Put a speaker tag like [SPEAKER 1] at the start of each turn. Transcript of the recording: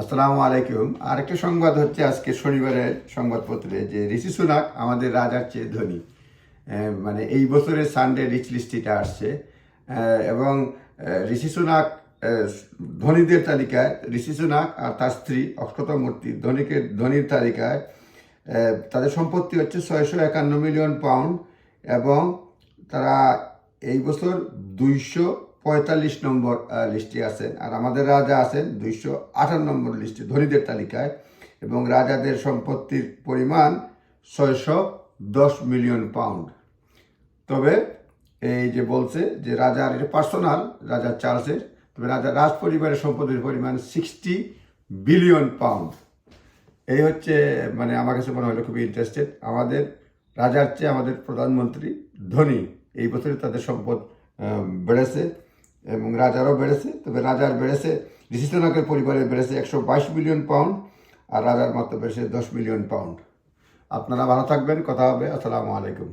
[SPEAKER 1] আসসালামু আলাইকুম। আরেকটা সংবাদ হচ্ছে আজকে শনিবারের সংবাদপত্রে যে ঋষি সুনাক আমাদের রাজার চেয়ে ধনী। মানে এই বছরের সানডে রিচ লিস্টিটা আসছে। এবং ঋষি সুনাক ধনীদের তালিকায় ঋষি সুনাক আর তার স্ত্রী অক্ষত মূর্তি ধনীকে, ধনীর তালিকায় তাদের সম্পত্তি হচ্ছে ছয়শো একান্ন মিলিয়ন পাউন্ড এবং তারা এই বছর দুইশো পঁয়তাল্লিশ নম্বর লিস্টে আছেন। আর আমাদের রাজা আছেন দুইশো আঠান্ন নম্বর লিস্টে, ধনীদের তালিকায়। এবং রাজাদের সম্পত্তির পরিমাণ ছয়শো দশ মিলিয়ন পাউন্ড। তবে এই যে বলছে যে রাজার এটা পার্সোনাল, রাজা চার্লসের, তবে রাজা রাজ পরিবারের সম্পত্তির পরিমাণ সিক্সটি বিলিয়ন পাউন্ড। এই হচ্ছে মানে আমার কাছে মনে হলো খুবই ইন্টারেস্টেড আমাদের রাজার চেয়ে আমাদের প্রধানমন্ত্রী ধনী। এই বছরে তাদের সম্পদ বেড়েছে। এবং রাজারও বেড়েছে, তবে রাজার বেড়েছে ঋষি সুনাকের পরিবারের বেড়েছে একশো বাইশ মিলিয়ন পাউন্ড, আর রাজার মাত্র বেড়েছে দশ মিলিয়ন পাউন্ড। আপনারা ভালো থাকবেন, কথা হবে, আসসালামু আলাইকুম।